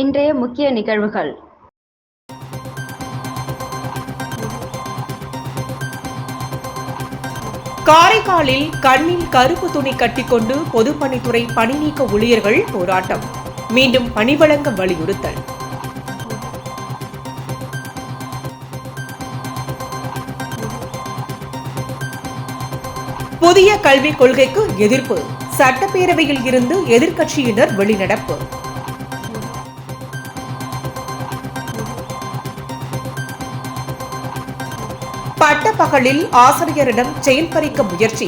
இன்றைய முக்கிய நிகழ்வுகள். காரைக்காலில் கண்ணில் கருப்பு துணி கட்டிக்கொண்டு பொதுப்பணித்துறை பணி நீக்க ஊழியர்கள் போராட்டம். மீண்டும் பணி வழங்க வலியுறுத்தல். புதிய கல்விக் கொள்கைக்கு எதிர்ப்பு. சட்டப்பேரவையில் இருந்து எதிர்க்கட்சியினர் வெளிநடப்பு. பட்டப்பகலில் ஆசிரியரிடம் செயல் பறிக்க முயற்சி.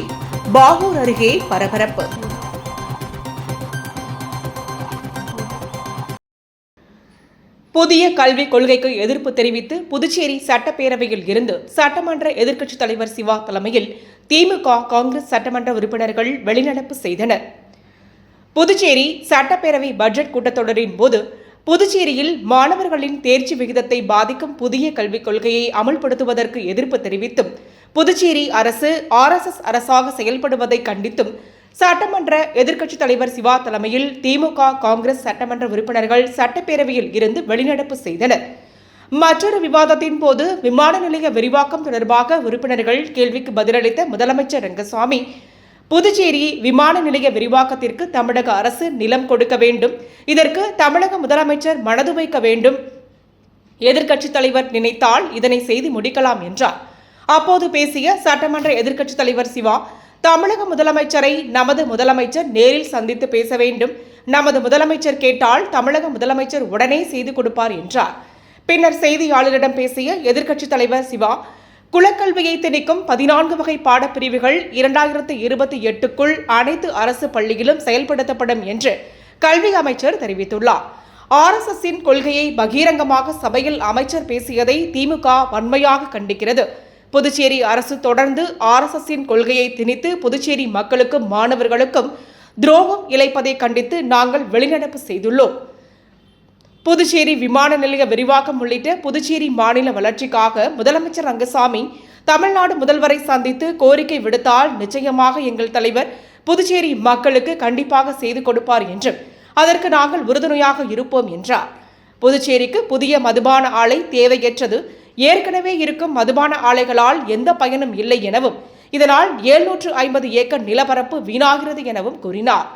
பாகூர் அருகே பரபரப்பு. புதிய கல்விக் கொள்கைக்கு எதிர்ப்பு தெரிவித்து புதுச்சேரி சட்டப்பேரவையில் இருந்து சட்டமன்ற எதிர்க்கட்சித் தலைவர் சிவா தலைமையில் திமுக காங்கிரஸ் சட்டமன்ற உறுப்பினர்கள் வெளிநடப்பு செய்தனர். புதுச்சேரி சட்டப்பேரவை பட்ஜெட் கூட்டத்தொடரின் போது புதுச்சேரியில் மாணவர்களின் தேர்ச்சி விகிதத்தை பாதிக்கும் புதிய கல்விக் கொள்கையை அமல்படுத்துவதற்கு எதிர்ப்பு தெரிவித்தும் புதுச்சேரி அரசு ஆர்எஸ்எஸ் அரசாக செயல்படுவதை கண்டித்தும் சட்டமன்ற எதிர்க்கட்சித் தலைவர் சிவா தலைமையில் திமுக காங்கிரஸ் சட்டமன்ற உறுப்பினர்கள் சட்டப்பேரவையில் இருந்து வெளிநடப்பு செய்தனர். மற்றொரு விவாதத்தின் போது விமான நிலைய விரிவாக்கம் தொடர்பாக உறுப்பினர்கள் கேள்விக்கு பதிலளித்த முதலமைச்சர் ரங்கசாமி புதுச்சேரி விமான நிலைய விரிவாக்கத்திற்கு தமிழக அரசு நிலம் கொடுக்க வேண்டும். இதற்கு தமிழக முதலமைச்சர் மனது வைக்க வேண்டும். எதிர்க்கட்சித் தலைவர் நினைத்தால் இதனை செய்து முடிக்கலாம் என்றார். அப்போது பேசிய சட்டமன்ற எதிர்க்கட்சித் தலைவர் சிவா தமிழக முதலமைச்சரை நமது முதலமைச்சர் நேரில் சந்தித்து பேச வேண்டும். நமது முதலமைச்சர் கேட்டால் தமிழக முதலமைச்சர் உடனே செய்து கொடுப்பார் என்றார். பின்னர் செய்தியாளரிடம் பேசிய எதிர்க்கட்சித் தலைவர் சிவா குலக்கல்வியை திணிக்கும் பதினான்கு வகை பாடப்பிரிவுகள் இரண்டாயிரத்து இருபத்தி எட்டுக்குள் அனைத்து அரசு பள்ளியிலும் செயல்படுத்தப்படும் என்று கல்வி அமைச்சர் தெரிவித்துள்ளார். ஆர்எஸ்எஸ்ஸின் கொள்கையை பகிரங்கமாக சபையில் அமைச்சர் பேசியதை திமுக வன்மையாக கண்டிக்கிறது. புதுச்சேரி அரசு தொடர்ந்து ஆர்எஸ்எஸ்ஸின் கொள்கையை திணித்து புதுச்சேரி மக்களுக்கும் மாணவர்களுக்கும் துரோகம் இழைப்பதை கண்டித்து நாங்கள் வெளிநடப்பு செய்துள்ளோம். புதுச்சேரி விமான நிலைய விரிவாக்கம் உள்ளிட்ட புதுச்சேரி மாநில வளர்ச்சிக்காக முதலமைச்சர் ரங்கசாமி தமிழ்நாடு முதல்வரை சந்தித்து கோரிக்கை விடுத்தால் நிச்சயமாக எங்கள் தலைவர் புதுச்சேரி மக்களுக்கு கண்டிப்பாக செய்து கொடுப்பார் என்றும் அதற்கு நாங்கள் உறுதுணையாக இருப்போம் என்றார். புதுச்சேரிக்கு புதிய மதுபான ஆலை தேவையற்றது. ஏற்கனவே இருக்கும் மதுபான ஆலைகளால் எந்த பயனும் இல்லை எனவும் இதனால் எழுநூற்று ஐம்பது ஏக்கர் நிலப்பரப்பு வீணாகிறது எனவும் கூறினார்.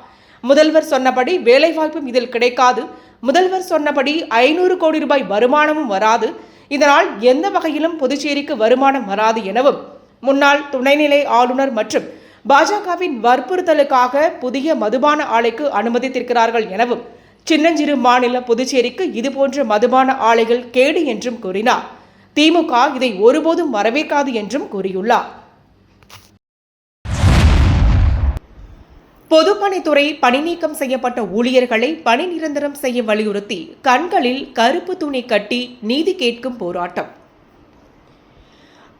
முதல்வர் சொன்னபடி வேலைவாய்ப்பும் இதில் கிடைக்காது. முதல்வர் சொன்னபடி ஐநூறு கோடி ரூபாய் வருமானமும் வராது. இதனால் எந்த வகையிலும் புதுச்சேரிக்கு வருமானம் வராது எனவும் முன்னாள் துணைநிலை ஆளுநர் மற்றும் பாஜகவின் வற்புறுத்தலுக்காக புதிய மதுபான ஆலைக்கு அனுமதித்திருக்கிறார்கள் எனவும் சின்னஞ்சிறு மாநில புதுச்சேரிக்கு இதுபோன்ற மதுபான ஆலைகள் கேடு என்றும் கூறினார். திமுக இதை ஒருபோதும் வரவேற்காது என்றும் கூறியுள்ளார். பொதுப்பணித்துறை பணி நீக்கம் செய்யப்பட்ட ஊழியர்களை பணி நிரந்தரம் செய்ய வலியுறுத்தி கண்களில் கருப்பு துணி கட்டி நீதி கேட்கும் போராட்டம்.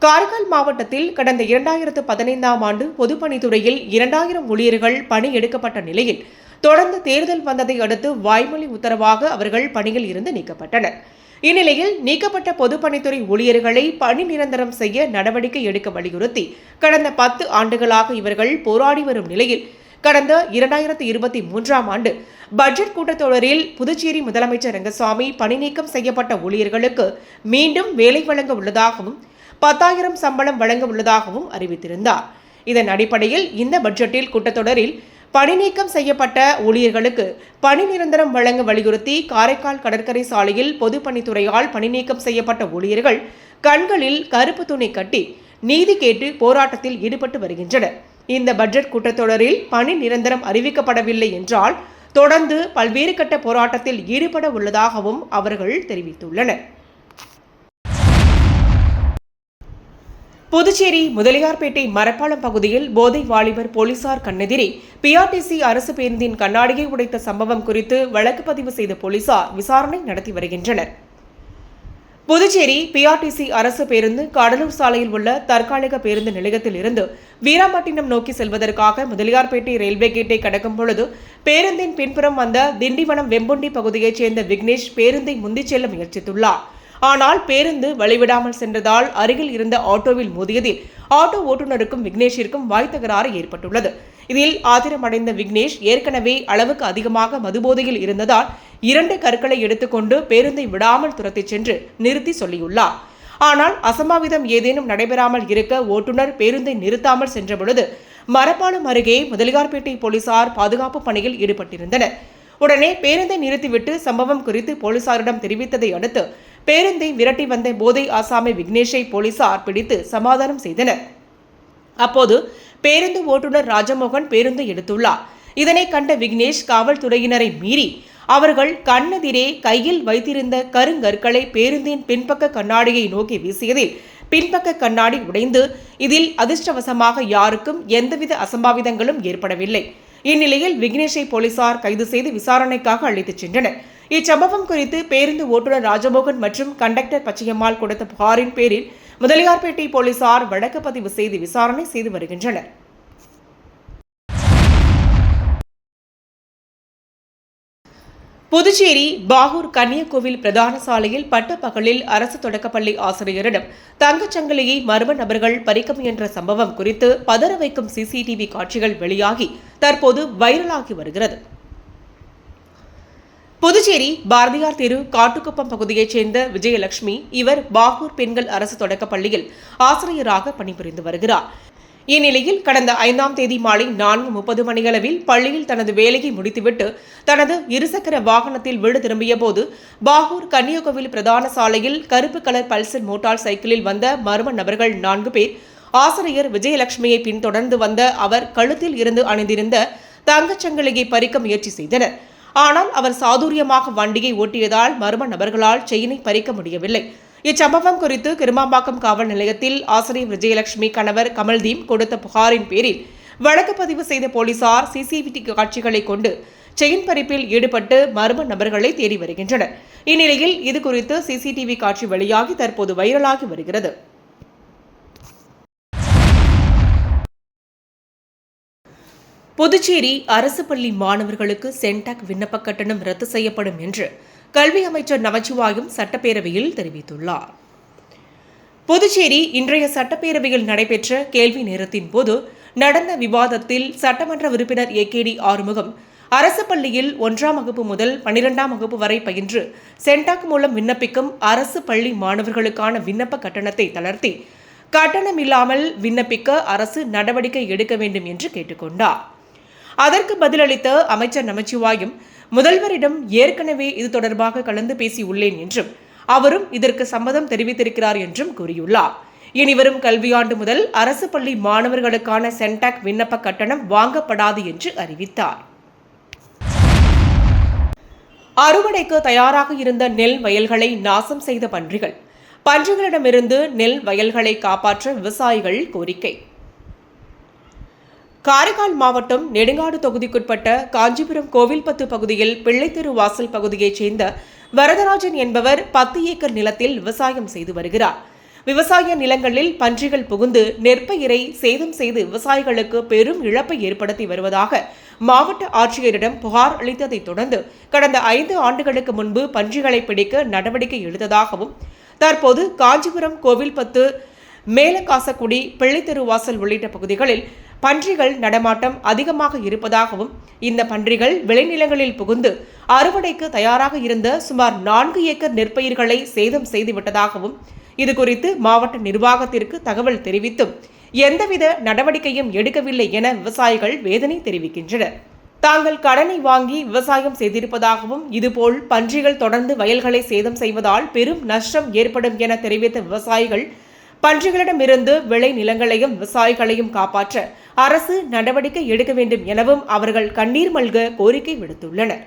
காரைக்கால் மாவட்டத்தில் கடந்த இரண்டாயிரத்து பதினைந்தாம் ஆண்டு பொதுப்பணித்துறையில் இரண்டாயிரம் ஊழியர்கள் பணி எடுக்கப்பட்ட நிலையில் தொடர்ந்து தேர்தல் வந்ததை அடுத்து வாய்மொழி உத்தரவாக அவர்கள் பணியில் இருந்து நீக்கப்பட்டனர். இந்நிலையில் நீக்கப்பட்ட பொதுப்பணித்துறை ஊழியர்களை பணி நிரந்தரம் செய்ய நடவடிக்கை எடுக்க வலியுறுத்தி கடந்த பத்து ஆண்டுகளாக இவர்கள் போராடி வரும் நிலையில் கடந்த இரண்டாயிரத்தி இருபத்தி மூன்றாம் ஆண்டு பட்ஜெட் கூட்டத்தொடரில் புதுச்சேரி முதலமைச்சர் ரங்கசாமி பணிநீக்கம் செய்யப்பட்ட ஊழியர்களுக்கு மீண்டும் வேலை வழங்க உள்ளதாகவும் பத்தாயிரம் சம்பளம் வழங்க உள்ளதாகவும் அறிவித்திருந்தார். இதன் அடிப்படையில் இந்த பட்ஜெட்டில் கூட்டத்தொடரில் பணிநீக்கம் செய்யப்பட்ட ஊழியர்களுக்கு பணி நிரந்தரம் வழங்க வலியுறுத்தி காரைக்கால் கடற்கரை சாலையில் பொதுப்பணித்துறையால் பணிநீக்கம் செய்யப்பட்ட ஊழியர்கள் கண்களில் கருப்பு துணி கட்டி நீதி கேட்டு போராட்டத்தில் ஈடுபட்டு வருகின்றனர். இந்த பட்ஜெட் கூட்டத்தொடரில் பணி நிரந்தரம் அறிவிக்கப்படவில்லை என்றால் தொடர்ந்து பல்வேறு கட்ட போராட்டத்தில் ஈடுபட உள்ளதாகவும் அவர்கள் தெரிவித்துள்ளனர். புதுச்சேரி முதலியார்பேட்டை மரப்பாளம் பகுதியில் போதை வாலிபர் போலீசார் கண்ணெதிரே பிஆர்டிசி அரசு பேருந்தின் கண்ணாடியை உடைத்த சம்பவம் குறித்து வழக்கு பதிவு செய்த போலீசார் விசாரணை நடத்தி வருகின்றனர். புதுச்சேரி பிஆர்டிசி அரசு பேருந்து கடலூர் சாலையில் உள்ள தற்காலிக பேருந்து நிலையத்தில் இருந்து வீராம்பட்டினம் நோக்கி செல்வதற்காக முதலியார்பேட்டை ரயில்வே கேட்டை கடக்கும் பொழுது பேருந்தின் பின்புறம் வந்த திண்டிவனம் வெம்புண்டி பகுதியைச் சேர்ந்த விக்னேஷ் பேருந்தை முந்திச் செல்ல முயற்சித்துள்ளார். ஆனால் பேருந்து வழிவிடாமல் சென்றதால் அருகில் இருந்த ஆட்டோவில் மோதியதில் ஆட்டோ ஓட்டுநருக்கும் விக்னேஷிற்கும் வாய் தகராறு ஏற்பட்டுள்ளது. இதில் ஆத்திரமடைந்த விக்னேஷ் ஏற்கனவே அளவுக்கு அதிகமாக மதுபோதையில் இருந்ததால் இரண்டு கற்களை எடுத்துக்கொண்டு பேருந்தை விடாமல் துரத்திச் சென்று நிறுத்தி சொல்லியுள்ளார். ஆனால் அசம்பாவிதம் ஏதேனும் நடைபெறாமல் இருக்க ஓட்டுநர் பேருந்தை நிறுத்தாமல் சென்றபொழுது மரப்பாலம் அருகே முதலியார்பேட்டை போலீசார் பாதுகாப்பு பணியில் ஈடுபட்டிருந்தனர். உடனே பேருந்தை நிறுத்திவிட்டு சம்பவம் குறித்து போலீசாரிடம் தெரிவித்ததை அடுத்து பேருந்தை விரட்டி வந்த போதை ஆசாமி விக்னேஷை போலீசார் பிடித்து சமாதானம் செய்தனர். அப்போது பேருந்து ஓட்டுநர் ராஜமோகன் பேருந்து எடுத்துள்ளார். இதனை கண்ட விக்னேஷ் காவல்துறையினரை மீறி அவர்கள் கண்ணெதிரே கையில் வைத்திருந்த கருங்கற்களை பேருந்தின் பின்பக்க கண்ணாடியை நோக்கி வீசியதில் பின்பக்க கண்ணாடி உடைந்து இதில் அதிர்ஷ்டவசமாக யாருக்கும் எந்தவித அசம்பாவிதங்களும் ஏற்படவில்லை. இந்நிலையில் விக்னேஷை போலீசார் கைது செய்து விசாரணைக்காக அழைத்துச் சென்றனர். இச்சம்பவம் குறித்து பேருந்து ஓட்டுநர் ராஜமோகன் மற்றும் கண்டக்டர் பச்சையம்மாள் கொடுத்த புகாரின் பேரில் முதலியார்பேட்டை போலீசார் வழக்கு பதிவு செய்து விசாரணை செய்து வருகின்றனர். புதுச்சேரி பாகூர் கன்னியகோவில் பிரதான சாலையில் பட்டப்பகலில் அரசு தொடக்கப்பள்ளி ஆசிரியரிடம் தங்கச்சங்கிலியை மர்ம நபர்கள் பறிக்க முயன்ற சம்பவம் குறித்து பதற வைக்கும் சிசிடிவி காட்சிகள் வெளியாகி தற்போது வைரலாகி வருகிறது. புதுச்சேரி பாரதியார் தெரு காட்டுக்குப்பம் பகுதியைச் சேர்ந்த விஜயலட்சுமி இவர் பாகூர் பெண்கள் அரசு தொடக்கப் பள்ளியில் ஆசிரியராக பணிபுரிந்து வருகிறார். இந்நிலையில் கடந்த ஐந்தாம் தேதி மாலை நான்கு முப்பது மணியளவில் பள்ளியில் தனது வேலையை முடித்துவிட்டு தனது இருசக்கர வாகனத்தில் வீடு திரும்பிய போது பாகூர் கன்னியாகுமரி பிரதான சாலையில் கருப்பு கலர் பல்சர் மோட்டார் சைக்கிளில் வந்த மர்ம நபர்கள் நான்கு பேர் ஆசிரியர் விஜயலட்சுமியை பின்தொடர்ந்து வந்த அவர் கழுத்தில் இருந்து அணிந்திருந்த தங்கச்சங்கிலியை பறிக்க முயற்சி செய்தனர். ஆனால் அவர் சாதுரியமாக வண்டியை ஓட்டியதால் மர்ம நபர்களால் செயினை பறிக்க முடியவில்லை. இச்சம்பவம் குறித்து கிருமாம்பாக்கம் காவல் நிலையத்தில் ஆசிரியர் விஜயலட்சுமி கணவர் கமல்தீப் கொடுத்த புகாரின் பேரில் வழக்கு பதிவு செய்த போலீசார் சிசிடிவி காட்சிகளை கொண்டு செயின் பறிப்பில் ஈடுபட்டு மர்ம நபர்களை தேடி வருகின்றனர். இந்நிலையில் இது குறித்து சிசிடிவி காட்சி வெளியாகி தற்போது வைரலாகி வருகிறது. புதுச்சேரி அரசு பள்ளி மாணவர்களுக்கு சென்டாக் விண்ணப்ப கட்டணம் ரத்து செய்யப்படும் என்று கல்வி அமைச்சர் நமச்சிவாயம் சட்டப்பேரவையில் தெரிவித்துள்ளார். புதுச்சேரி இன்றைய சட்டப்பேரவையில் நடைபெற்ற கேள்வி நேரத்தின் போது நடந்த விவாதத்தில் சட்டமன்ற உறுப்பினர் ஏ கே டி ஆறுமுகம் அரசு பள்ளியில் ஒன்றாம் வகுப்பு முதல் பனிரெண்டாம் வகுப்பு வரை பயின்று சென்டாக் மூலம் விண்ணப்பிக்கும் அரசு பள்ளி மாணவர்களுக்கான விண்ணப்ப கட்டணத்தை தளர்த்தி கட்டணம் இல்லாமல் விண்ணப்பிக்க அரசு நடவடிக்கை எடுக்க வேண்டும் என்று கேட்டுக்கொண்டார். அதற்கு பதிலளித்த அமைச்சர் நமச்சிவாயும் முதல்வரிடம் ஏற்கனவே இது தொடர்பாக கலந்து பேசியுள்ளேன் என்றும் அவரும் இதற்கு சம்மதம் தெரிவித்திருக்கிறார் என்றும் கூறியுள்ளார். இனிவரும் கல்வியாண்டு முதல் அரசு பள்ளி மாணவர்களுக்கான சென்டாக் விண்ணப்ப கட்டணம் வாங்கப்படாது என்று அறிவித்தார். அறுவடைக்கு தயாராக இருந்த நெல் வயல்களை நாசம் செய்த பன்றிகள் பன்றிகளிடமிருந்து நெல் வயல்களை காப்பாற்ற விவசாயிகள் கோரிக்கை. காரைக்கால் மாவட்டம் நெடுங்காடு தொகுதிக்குட்பட்ட காஞ்சிபுரம் கோவில்பத்து பகுதியில் பிள்ளைத்தெரு வாசல் பகுதியைச் சேர்ந்த வரதராஜன் என்பவர் பத்து ஏக்கர் நிலத்தில் விவசாயம் செய்து வருகிறார். விவசாய நிலங்களில் பன்றிகள் புகுந்து நெற்பயிரை சேதம் செய்து விவசாயிகளுக்கு பெரும் இழப்பை ஏற்படுத்தி வருவதாக மாவட்ட ஆட்சியரிடம் புகார் அளித்ததைத் தொடர்ந்து கடந்த ஐந்து ஆண்டுகளுக்கு முன்பு பன்றிகளை பிடிக்க நடவடிக்கை எடுத்ததாகவும் தற்போது காஞ்சிபுரம் கோவில்பத்து மேலகாசக்குடி பிள்ளைத்தெருவாசல் உள்ளிட்ட பகுதிகளில் பன்றிகள் நடமாட்டம் அதிகமாக இருப்பதாகவும் இந்த பன்றிகள் விளைநிலங்களில் புகுந்து அறுவடைக்கு தயாராக இருந்த சுமார் நான்கு ஏக்கர் நெற்பயிர்களை சேதம் செய்துவிட்டதாகவும் இதுகுறித்து மாவட்ட நிர்வாகத்திற்கு தகவல் தெரிவித்தும் எந்தவித நடவடிக்கையும் எடுக்கவில்லை என விவசாயிகள் வேதனை தெரிவிக்கின்றனர். தாங்கள் கடனை வாங்கி விவசாயம் செய்திருப்பதாகவும் இதுபோல் பன்றிகள் தொடர்ந்து வயல்களை சேதம் செய்வதால் பெரும் நஷ்டம் ஏற்படும் என தெரிவித்த விவசாயிகள் பன்றிகளிடமிருந்து விளை நிலங்களையும் விவசாயிகளையும் காப்பாற்ற அரசு நடவடிக்கை எடுக்க வேண்டும் எனவும் அவர்கள் கண்ணீர் மல்க கோரிக்கை விடுத்துள்ளனர்.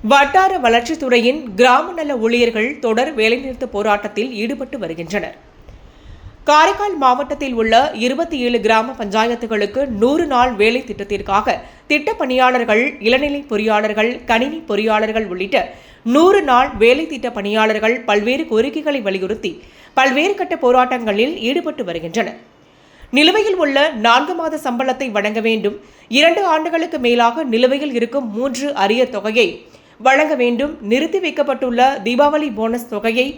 வட்டார வளர்ச்சித்துறையின் கிராம நல ஊழியர்கள் தொடர் வேலைநிறுத்த போராட்டத்தில் ஈடுபட்டு வருகின்றனர். காரைக்கால் மாவட்டத்தில் உள்ள இருபத்தி ஏழு கிராம பஞ்சாயத்துகளுக்கு நூறு நாள் வேலை திட்டத்திற்காக திட்ட பணியாளர்கள் இளநிலை பொறியாளர்கள் கணினி பொறியாளர்கள் உள்ளிட்ட நூறு நாள் வேலை திட்ட பணியாளர்கள் பல்வேறு கோரிக்கைகளை வலியுறுத்தி பல்வேறு கட்ட போராட்டங்களில் ஈடுபட்டு வருகின்றனர். நிலுவையில் உள்ள நான்கு மாத சம்பளத்தை வழங்க வேண்டும். இரண்டு ஆண்டுகளுக்கு மேலாக நிலுவையில் இருக்கும் மூன்று அரிய தொகையை வழங்க வேண்டும். நிறுத்தி வைக்கப்பட்டுள்ள தீபாவளி போனஸ் தொகையை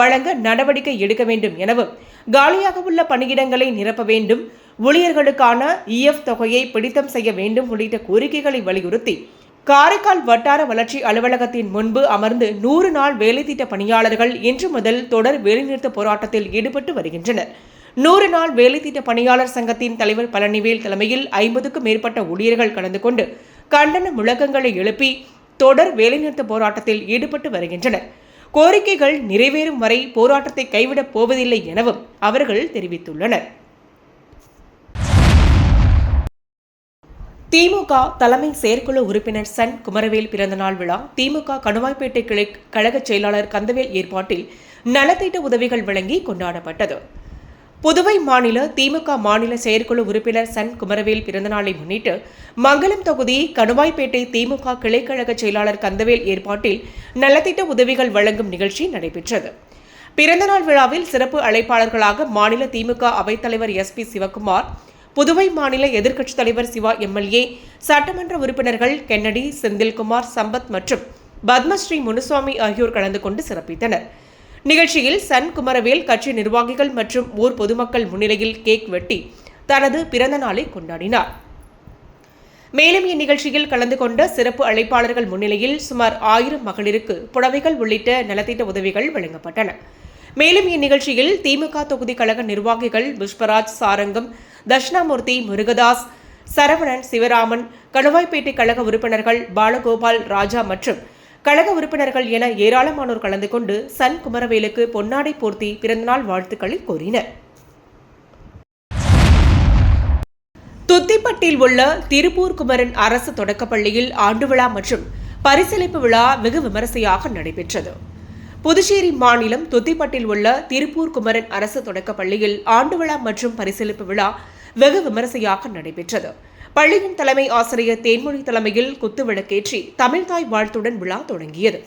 வழங்க நடவடிக்கை எடுக்க வேண்டும் எனவும் காலியாக உள்ள பணியிடங்களை நிரப்ப வேண்டும். ஊழியர்களுக்கான இஎஃப் தொகையை பிடித்தம் செய்ய வேண்டும் உள்ளிட்ட கோரிக்கைகளை வலியுறுத்தி காரைக்கால் வட்டார வளர்ச்சி அலுவலகத்தின் முன்பு அமர்ந்து நூறு நாள் வேலைத்திட்ட பணியாளர்கள் இன்று முதல் தொடர் வேலைநிறுத்த போராட்டத்தில் ஈடுபட்டு வருகின்றனர். நூறு நாள் வேலைத்திட்ட பணியாளர் சங்கத்தின் தலைவர் பழனிவேல் தலைமையில் ஐம்பதுக்கும் மேற்பட்ட ஊழியர்கள் கலந்து கொண்டு கண்டன முழக்கங்களை எழுப்பி தொடர் வேலைநிறுத்த போராட்டத்தில் ஈடுபட்டு வருகின்றனர். கோரிக்கைகள் நிறைவேறும் வரை போராட்டத்தை கைவிடப் போவதில்லை எனவும் அவர்கள் தெரிவித்துள்ளனர். திமுக தலைமை செயற்குழு உறுப்பினர் சன் குமரவேல் பிறந்தநாள் விழா. திமுக கணுவாய்பேட்டை கிளை கழக செயலாளர் கந்தவேல் ஏற்பாட்டில் நலத்திட்ட உதவிகள் வழங்கி கொண்டாடப்பட்டது. புதுவை மாநில திமுக மாநில செயற்குழு உறுப்பினர் சன் குமரவேல் பிறந்தநாளை முன்னிட்டு மங்களம் தொகுதி கணுவாய்பேட்டை திமுக கிளைக்கழக செயலாளர் கந்தவேல் ஏற்பாட்டில் நலத்திட்ட உதவிகள் வழங்கும் நிகழ்ச்சி நடைபெற்றது. பிறந்தநாள் விழாவில் சிறப்பு அழைப்பாளர்களாக மாநில திமுக அவைத்தலைவர் எஸ் பி சிவகுமார் புதுவை மாநில எதிர்க்கட்சித் தலைவர் சிவா எம்எல்ஏ சட்டமன்ற உறுப்பினர்கள் கென்னடி செந்தில்குமார் சம்பத் மற்றும் பத்மஸ்ரீ முனுசுவாமி ஆகியோர் கலந்து கொண்டு சிறப்பித்தனர். நிகழ்ச்சியில் சன் குமரவேல் கட்சி நிர்வாகிகள் மற்றும் ஊர் பொதுமக்கள் முன்னிலையில் கேக் வெட்டி தனது பிறந்த நாளை கொண்டாடினார். மேலும் இந்நிகழ்ச்சியில் கலந்து கொண்ட சிறப்பு அழைப்பாளர்கள் முன்னிலையில் சுமார் ஆயிரம் மகளிருக்கு புடவைகள் உள்ளிட்ட நலத்திட்ட உதவிகள் வழங்கப்பட்டன. மேலும் இந்நிகழ்ச்சியில் திமுக தொகுதி கழக நிர்வாகிகள் புஷ்பராஜ் சாரங்கம் தட்சிணாமூர்த்தி முருகதாஸ் சரவணன் சிவராமன் கணவாய்பேட்டை கழக உறுப்பினர்கள் பாலகோபால் ராஜா மற்றும் கழக உறுப்பினர்கள் என ஏராளமானோர் கலந்து கொண்டு சன் குமரவேலுக்கு பொன்னாடை போர்த்தி பிறந்தநாள் வாழ்த்துக்களை கூறினர். துத்திப்பட்டில் உள்ள திருப்பூர் குமரன் அரசு தொடக்கப்பள்ளியில் ஆண்டு விழா மற்றும் பரிசளிப்பு விழா வெகு விமரிசையாக நடைபெற்றது. புதுச்சேரி மாநிலம் தொத்திப்பட்டில் உள்ள திருப்பூர் குமரன் அரசு தொடக்கப்பள்ளியில் ஆண்டு விழா மற்றும் பரிசளிப்பு விழா வெகு விமரிசையாக நடைபெற்றது. பள்ளியின் தலைமை ஆசிரியர் தேன்மொழி தலைமையில் குத்துவிளக்கேற்றி தமிழ்தாய் வாழ்த்துடன் விழா தொடங்கியது.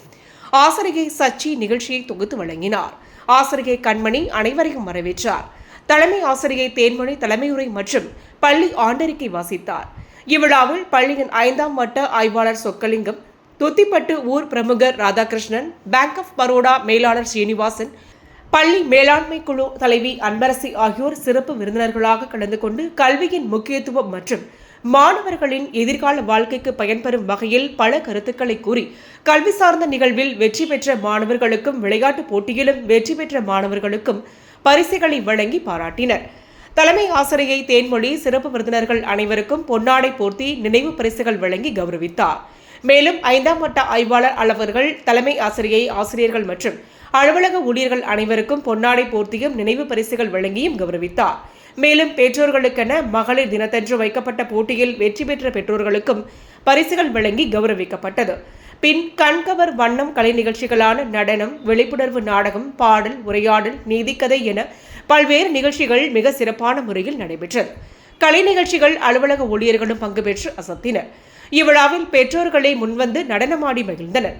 ஆசிரியை சச்சி நிகழ்ச்சியை தொகுத்து வழங்கினார். ஆசிரியை கண்மணி அனைவரையும் வரவேற்றார். தலைமை ஆசிரியை தேன்மொழி தலைமையுரை மற்றும் பள்ளி ஆண்டறிக்கை வாசித்தார். இவ்விழாவில் பள்ளியின் ஐந்தாம் வட்ட ஆய்வாளர் சொக்கலிங்கம் துத்திப்பட்டு ஊர் பிரமுகர் ராதாகிருஷ்ணன் பேங்க் ஆஃப் பரோடா மேலாளர் ஸ்ரீனிவாசன் பள்ளி மேலாண்மை குழு தலைவி அன்பரசி ஆகியோர் சிறப்பு விருந்தினர்களாக கலந்து கொண்டு கல்வியின் முக்கியத்துவம் மற்றும் மாணவர்களின் எதிர்கால வாழ்க்கைக்கு பயன்பெறும் வகையில் பல கருத்துக்களை கூறி கல்வி சார்ந்த நிகழ்வில் வெற்றி பெற்ற மாணவர்களுக்கும் விளையாட்டுப் போட்டியிலும் வெற்றி பெற்ற மாணவர்களுக்கும் பரிசுகளை வழங்கி பாராட்டினர். தலைமை ஆசிரியை தேன்மொழி சிறப்பு விருந்தினர்கள் அனைவருக்கும் பொன்னாடை போர்த்தி நினைவு பரிசுகள் வழங்கி கௌரவித்தார். மேலும் ஐந்தாம் வட்ட ஆய்வாளர் அளவர்கள் தலைமை ஆசிரியை ஆசிரியர்கள் மற்றும் அலுவலக ஊழியர்கள் அனைவருக்கும் பொன்னாடை போர்த்தியும் நினைவு பரிசுகள் வழங்கியும் கௌரவித்தார். மேலும் பெற்றோர்களுக்கென மகளிர் தினத்தன்று வைக்கப்பட்ட போட்டியில் வெற்றி பெற்ற பெற்றோர்களுக்கும் பரிசுகள் வழங்கி கௌரவிக்கப்பட்டது. பின் கண்கவர் வண்ணம் கலை நிகழ்ச்சிகளான நடனம் விழிப்புணர்வு நாடகம் பாடல் உரையாடல் நீதிக்கதை என பல்வேறு நிகழ்ச்சிகள் மிக சிறப்பான முறையில் நடைபெற்றது. கலை நிகழ்ச்சிகள் அலுவலக ஊழியர்களும் பங்கு பெற்று அசத்தினர். இவ்விழாவில் பெற்றோர்களை முன்வந்து நடனமாடி மகிழ்ந்தனர்.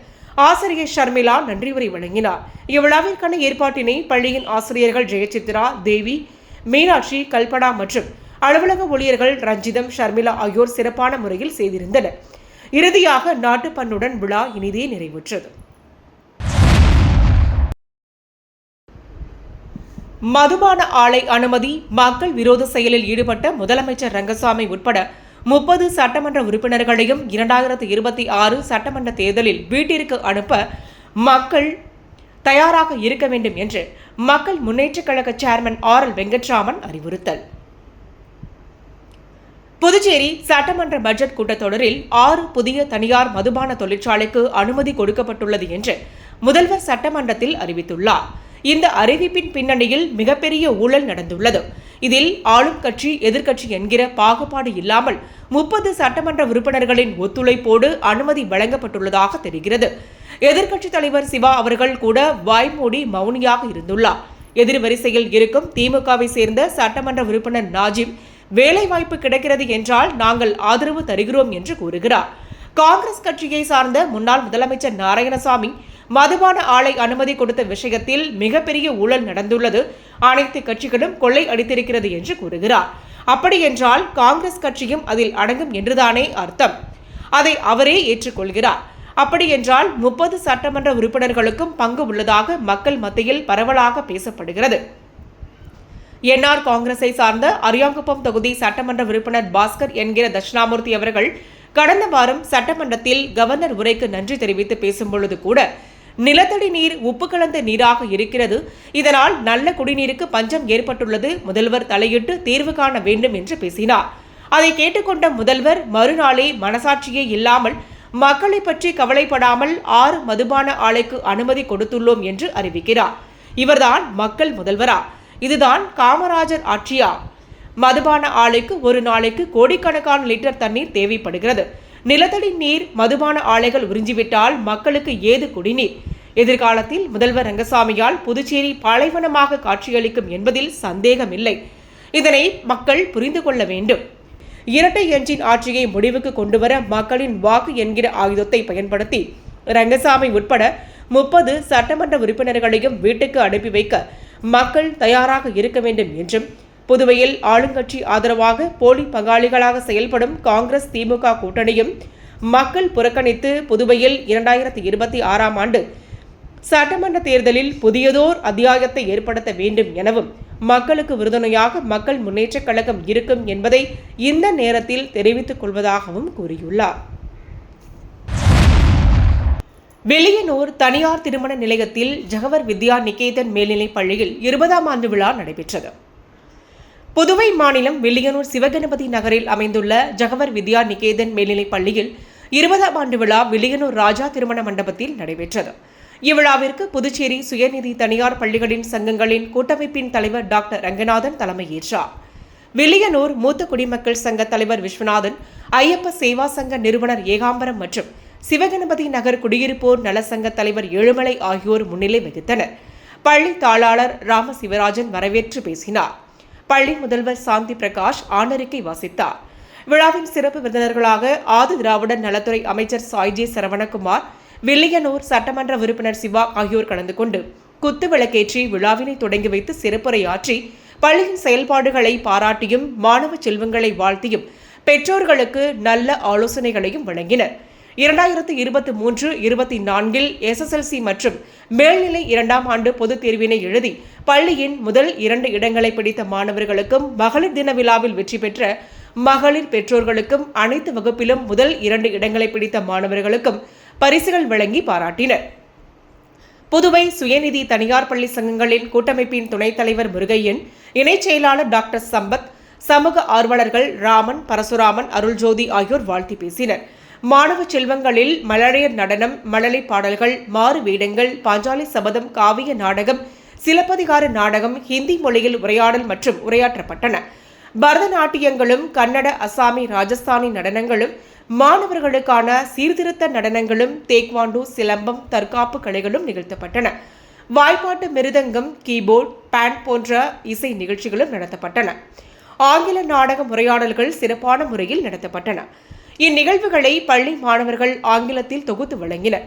ஆசிரியர் ஷர்மிளா நன்றி உரை வழங்கினார். இவ்விழாவிற்கான ஏற்பாட்டினை பள்ளியின் ஆசிரியர்கள் ஜெயசித்ரா தேவி மீனாட்சி கல்பனா மற்றும் அலுவலக ஊழியர்கள் ரஞ்சிதம் ஷர்மிளா ஆகியோர் சிறப்பான முறையில் செய்திருந்தனர். இறுதியாக நாட்டுப்பண்ணுடன் விழா இனிதே நிறைவுற்றது. மதுபான ஆலை அனுமதி மக்கள் விரோத செயலில் ஈடுபட்ட முதலமைச்சர் ரங்கசாமி உட்பட முப்பது சட்டமன்ற உறுப்பினர்களையும் இரண்டாயிரத்து இருபத்தி ஆறு சட்டமன்ற தேர்தலில் வீட்டிற்கு அனுப்ப மக்கள் தயாராக இருக்க வேண்டும் என்று மக்கள் முன்னேற்றக் கழக சேர்மன் ஆர் எல் வெங்கட்ராமன் அறிவுறுத்தல். புதுச்சேரி சட்டமன்ற பட்ஜெட் கூட்டத்தொடரில் ஆறு புதிய தனியார் மதுபான தொழிற்சாலைக்கு அனுமதி கொடுக்கப்பட்டுள்ளது என்று முதல்வர் சட்டமன்றத்தில் அறிவித்துள்ளார். இந்த அறிவிப்பின் பின்னணியில் மிகப்பெரிய ஊழல் நடந்துள்ளது. இதில் ஆளும் கட்சி எதிர்க்கட்சி என்கிற பாகுபாடு இல்லாமல் முப்பது சட்டமன்ற உறுப்பினர்களின் ஒத்துழைப்போடு அனுமதி வழங்கப்பட்டுள்ளதாக தெரிகிறது. எதிர்க்கட்சித் தலைவர் சிவா அவர்கள் கூட வாய்மூடி மௌனியாக இருந்துள்ளார். எதிர்வரிசையில் இருக்கும் திமுகவை சேர்ந்த சட்டமன்ற உறுப்பினர் நாஜிம் வேலைவாய்ப்பு கிடைக்கிறது என்றால் நாங்கள் ஆதரவு தருகிறோம் என்று கூறுகிறார். காங்கிரஸ் கட்சியை சார்ந்த முன்னாள் முதலமைச்சர் நாராயணசாமி மதுபான ஆலை அனுமதி கொடுத்த விஷயத்தில் மிகப்பெரிய ஊழல் நடந்துள்ளது. அனைத்து கட்சிகளும் கொள்ளை அடித்திருக்கிறது என்று கூறுகிறார். அப்படியென்றால் காங்கிரஸ் கட்சியும் அதில் அடங்கும் என்றுதானே அர்த்தம். அதை அவரே ஏற்றுக்கொள்கிறார். அப்படி என்றால் முப்பது சட்டமன்ற உறுப்பினர்களுக்கும் பங்கு உள்ளதாக மக்கள் மத்தியில் பரவலாக பேசப்படுகிறது. என்ஆர் காங்கிரஸை சார்ந்த அரியாங்குப்பம் தொகுதி சட்டமன்ற உறுப்பினர் பாஸ்கர் என்கிற தட்சிணாமூர்த்தி அவர்கள் கடந்த வாரம் சட்டமன்றத்தில் கவர்னர் உரைக்கு நன்றி தெரிவித்து பேசும்பொழுது கூட நிலத்தடி நீர் உப்பு கலந்த நீராக இருக்கிறது. இதனால் நல்ல குடிநீருக்கு பஞ்சம் ஏற்பட்டுள்ளது. முதல்வர் தலையிட்டு தீர்வு காண வேண்டும் என்று பேசினார். அதை கேட்டுக்கொண்ட முதல்வர் மறுநாளே மனசாட்சியே இல்லாமல் மக்களை பற்றி கவலைப்படாமல் ஆறு மதுபான ஆலைக்கு அனுமதி கொடுத்துள்ளோம் என்று அறிவிக்கிறார். இவர்தான் மக்கள் முதல்வரா? இதுதான் காமராஜர் ஆட்சியா? மதுபான ஆலைக்கு ஒரு நாளைக்கு கோடிக்கணக்கான லிட்டர் தண்ணீர் தேவைப்படுகிறது. நிலத்தடி நீர் மதுபான ஆலைகள் உறிஞ்சிவிட்டால் மக்களுக்கு ஏது குடிநீர்? எதிர்காலத்தில் முதல்வர் ரங்கசாமியால் புதுச்சேரி பாலைவனமாக காட்சியளிக்கும் என்பதில் சந்தேகமில்லை. இதனை மக்கள் புரிந்து கொள்ள வேண்டும். இரட்டை எஞ்சின் ஆட்சியை முடிவுக்கு கொண்டுவர மக்களின் வாக்கு என்கிற ஆயுதத்தை பயன்படுத்தி ரங்கசாமி உட்பட முப்பது சட்டமன்ற உறுப்பினர்களையும் வீட்டுக்கு அனுப்பி வைக்க மக்கள் தயாராக இருக்க வேண்டும் என்றும் புதுவையில் ஆளுங்கட்சி ஆதரவாக போலி பங்காளிகளாக செயல்படும் காங்கிரஸ் திமுக கூட்டணியும் மக்கள் புறக்கணித்து புதுவையில் இரண்டாயிரத்தி இருபத்தி ஆறாம் ஆண்டு சட்டமன்ற தேர்தலில் புதியதோர் அத்தியாயத்தை ஏற்படுத்த வேண்டும் எனவும் மக்களுக்கு விருதுணையாக மக்கள் முன்னேற்றக் கழகம் இருக்கும் என்பதை இந்த நேரத்தில் தெரிவித்துக் கொள்வதாகவும் கூறியுள்ளார். வெளியனூர் தனியார் திருமண நிலையத்தில் ஜகவர் வித்யா நிகேதன் மேல்நிலைப் பள்ளியில் இருபதாம் ஆண்டு விழா நடைபெற்றது. புதுவை மாநிலம் வில்லியனூர் சிவகணபதி நகரில் அமைந்துள்ள ஜகவர் வித்யா நிகேதன் மேல்நிலைப் பள்ளியில் இருபதாம் ஆண்டு விழா வில்லியனூர் ராஜா திருமண மண்டபத்தில் நடைபெற்றது. இவ்விழாவிற்கு புதுச்சேரி சுயநிதி தனியார் பள்ளிகளின் சங்கங்களின் கூட்டமைப்பின் தலைவர் டாக்டர் ரங்கநாதன் தலைமையேற்றார். வில்லியனூர் மூத்த குடிமக்கள் சங்க தலைவர் விஸ்வநாதன் ஐயப்ப சேவா சங்க நிறுவனர் ஏகாம்பரம் மற்றும் சிவகணபதி நகர் குடியிருப்போர் நலசங்க தலைவர் ஏழுமலை ஆகியோர் முன்னிலை வகித்தனர். பள்ளி தாளாளர் ராம சிவராஜன் வரவேற்று பேசினார். பள்ளி முதல்வர் சாந்தி பிரகாஷ் ஆணறிக்கை வாசித்தார். விழாவின் சிறப்பு விருந்தினர்களாக ஆதி திராவிடர் நலத்துறை அமைச்சர் சாய்ஜே சரவணகுமார் வில்லியனூர் சட்டமன்ற உறுப்பினர் சிவா ஆகியோர் கலந்து கொண்டு குத்து விளக்கேற்றி விழாவினை தொடங்கி வைத்து சிறப்புரையாற்றி பள்ளியின் செயல்பாடுகளை பாராட்டியும் மாணவ செல்வங்களை வாழ்த்தியும் பெற்றோர்களுக்கு நல்ல ஆலோசனைகளையும் வழங்கினர். இரண்டாயிரத்து இருபத்தி மூன்று இருபத்தி நான்கில் எஸ்எஸ்எல்சி மற்றும் மேல்நிலை இரண்டாம் ஆண்டு பொதுத் தேர்வினை எழுதி பள்ளியின் முதல் இரண்டு இடங்களை பிடித்த மாணவர்களுக்கும் மகளிர் தின விழாவில் வெற்றி பெற்ற மகளிர் பெற்றோர்களுக்கும் அனைத்து வகுப்பிலும் முதல் இரண்டு இடங்களை பிடித்த மாணவர்களுக்கும் பரிசுகள் வழங்கி பாராட்டினர். புதுவை சுயநிதி தனியார் பள்ளி சங்கங்களின் கூட்டமைப்பின் துணைத் தலைவர் முருகையன் இணைச் செயலாளர் டாக்டர் சம்பத் சமூக ஆர்வலர்கள் ராமன் பரசுராமன் அருள்ஜோதி ஆகியோர் வாழ்த்தி பேசினர். மாணவ செல்வங்களில் மலரையர் நடனம் மழலை பாடல்கள் மாறு வேடங்கள் பாஞ்சாலி சபதம் காவிய நாடகம் சிலப்பதிகார நாடகம் ஹிந்தி மொழியில் உரையாடல் மற்றும் உரையாற்றப்பட்டன. பரதநாட்டியங்களும் கன்னட அசாமி ராஜஸ்தானி நடனங்களும் மாணவர்களுக்கான சீர்திருத்த நடனங்களும் தேக்வாண்டு சிலம்பம் தற்காப்பு கலைகளும் நிகழ்த்தப்பட்டன. வாய்ப்பாட்டு மிருதங்கம் கீபோர்ட் பேண்ட் போன்ற இசை நிகழ்ச்சிகளும் நடத்தப்பட்டன. ஆங்கில நாடக உரையாடல்கள் சிறப்பான முறையில் நடத்தப்பட்டன. இந்நிகழ்வுகளை பள்ளி மாணவர்கள் ஆங்கிலத்தில் தொகுத்து வழங்கினர்.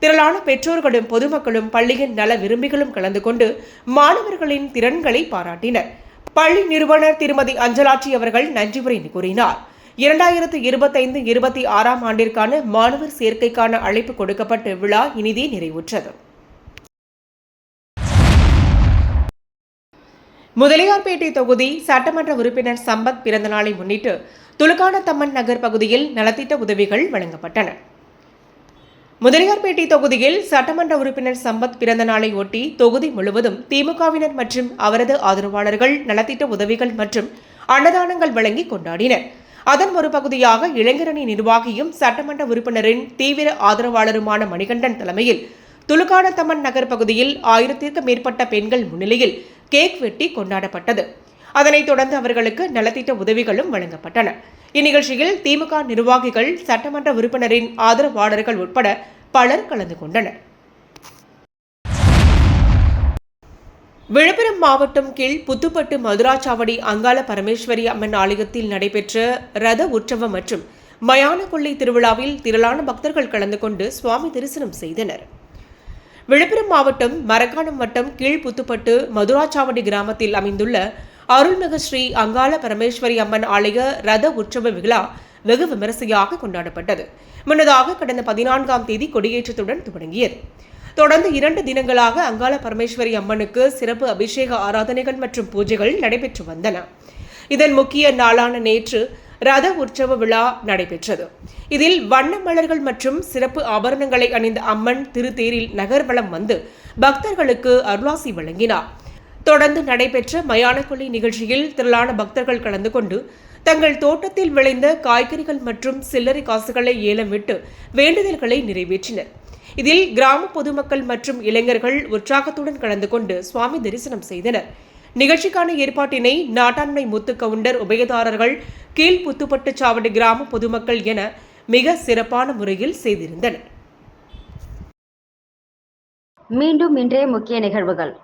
திரளான பெற்றோர்களும் பொதுமக்களும் பள்ளியின் நல விரும்பிகளும் கலந்து கொண்டு மாணவர்களின் திறன்களை பாராட்டினர். பள்ளி நிறுவனர் திருமதி அஞ்சலாட்சி அவர்கள் நன்றி உரை கூறினார். இரண்டாயிரத்து இருபத்தைந்து இருபத்தி ஆறாம் ஆண்டிற்கான மாணவர் சேர்க்கைக்கான அழைப்பு கொடுக்கப்பட்டு விழா இனிதே நிறைவுற்றது. முதலியார்பேட்டை தொகுதி சட்டமன்ற உறுப்பினர் சம்பத் பிறந்த நாளை முன்னிட்டு துலுக்கானத்தம்மன் நகர் பகுதியில் நலத்திட்ட உதவிகள் வழங்கப்பட்டன. முதலியார்பேட்டை தொகுதியில் சட்டமன்ற உறுப்பினர் சம்பத் பிறந்த நாளை ஒட்டி தொகுதி முழுவதும் திமுகவினர் மற்றும் அவரது ஆதரவாளர்கள் நலத்திட்ட உதவிகள் மற்றும் அன்னதானங்கள் வழங்கி கொண்டாடினர். அதன் ஒரு பகுதியாக இளைஞரணி நிர்வாகியும் சட்டமன்ற உறுப்பினரின் தீவிர ஆதரவாளருமான மணிகண்டன் தலைமையில் துலுக்கானத்தம்மன் நகர் பகுதியில் ஆயிரத்திற்கும் மேற்பட்ட பெண்கள் முன்னிலையில் கேக் வெட்டி கொண்டாடப்பட்டது. அதனைத் தொடர்ந்து அவர்களுக்கு நலத்திட்ட உதவிகளும் வழங்கப்பட்டன. இந்நிகழ்ச்சியில் திமுக நிர்வாகிகள் சட்டமன்ற உறுப்பினரின் ஆதரவாளர்கள் உட்பட பலர் கலந்து கொண்டனர். விழுப்புரம் மாவட்டம் கீழ் புத்துப்பட்டு மதுராச்சாவடி அங்காள பரமேஸ்வரி அம்மன் ஆலயத்தில் நடைபெற்ற ரத உற்சவம் மற்றும் மயான கொள்ளை திருவிழாவில் திரளான பக்தர்கள் கலந்து கொண்டு சுவாமி தரிசனம் செய்தனர். விழுப்புரம் மாவட்டம் மரக்காணம் வட்டம் கீழ்புத்துப்பட்டு மதுராச்சாவடி கிராமத்தில் அமைந்துள்ள அருள்மிகு ஸ்ரீ அங்காள பரமேஸ்வரி அம்மன் ஆலய ரத உற்சவ விழா வெகு விமரிசையாக கொண்டாடப்பட்டது. முன்னதாக கடந்த பதினான்காம் தேதி கொடியேற்றத்துடன் தொடங்கியது. தொடர்ந்து இரண்டு தினங்களாக அங்காள பரமேஸ்வரி அம்மனுக்கு சிறப்பு அபிஷேக ஆராதனைகள் மற்றும் பூஜைகள் நடைபெற்று வந்தன. இதன் முக்கிய நாளான நேற்று ரத உற்சவ விழா நடைபெற்றது. இதில் வண்ண மலர்கள் மற்றும் சிறப்பு ஆபரணங்களை அணிந்த அம்மன் திருத்தேரில் நகர்வலம் வந்து பக்தர்களுக்கு அருளாசி வழங்கினார். தொடர்ந்து நடைபெற்ற மயானக்கொள்ளி நிகழ்ச்சியில் திரளான பக்தர்கள் கலந்து கொண்டு தங்கள் தோட்டத்தில் விளைந்த காய்கறிகள் மற்றும் சில்லறை காசுகளை ஏலம் விட்டு வேண்டுதல்களை நிறைவேற்றினர். இதில் கிராம பொதுமக்கள் மற்றும் இளைஞர்கள் உற்சாகத்துடன் கலந்து கொண்டு சுவாமி தரிசனம் செய்தனர். நிகழ்ச்சிக்கான ஏற்பாட்டினை நாட்டாண்மை முத்து கவுண்டர் உபயதாரர்கள் கீழ் புத்துப்பட்டு சாவடி கிராம பொதுமக்கள் என மிக சிறப்பான முறையில் செய்திருந்தனர். மீண்டும் இன்றைய முக்கிய நிகழ்வுகள்.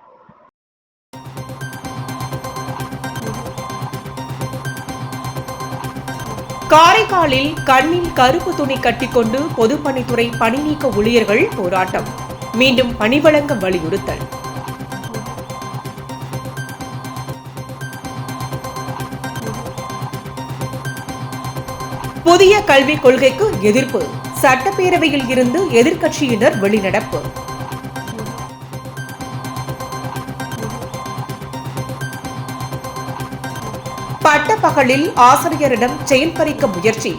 காரைக்காலில் கண்ணில் கருப்பு துணி கட்டிக்கொண்டு பொதுப்பணித்துறை பணி நீக்க ஊழியர்கள் போராட்டம். மீண்டும் பணி வழங்க வலியுறுத்தல். புதிய கல்விக் கொள்கைக்கு எதிர்ப்பு. சட்டப்பேரவையில் இருந்து எதிர்க்கட்சியினர் வெளிநடப்பு. பட்டப்பகலில் ஆசிரியரிடம் செயல் பறிக்க முயற்சி.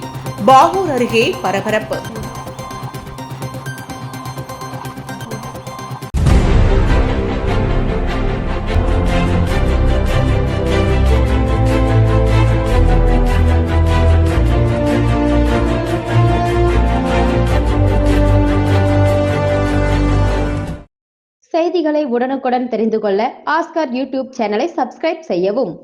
பாகூர் அருகே பரபரப்பு. செய்திகளை உடனுக்குடன் தெரிந்து கொள்ள ஆஸ்கார் யூடியூப் சேனலை சப்ஸ்கிரைப் செய்யவும்.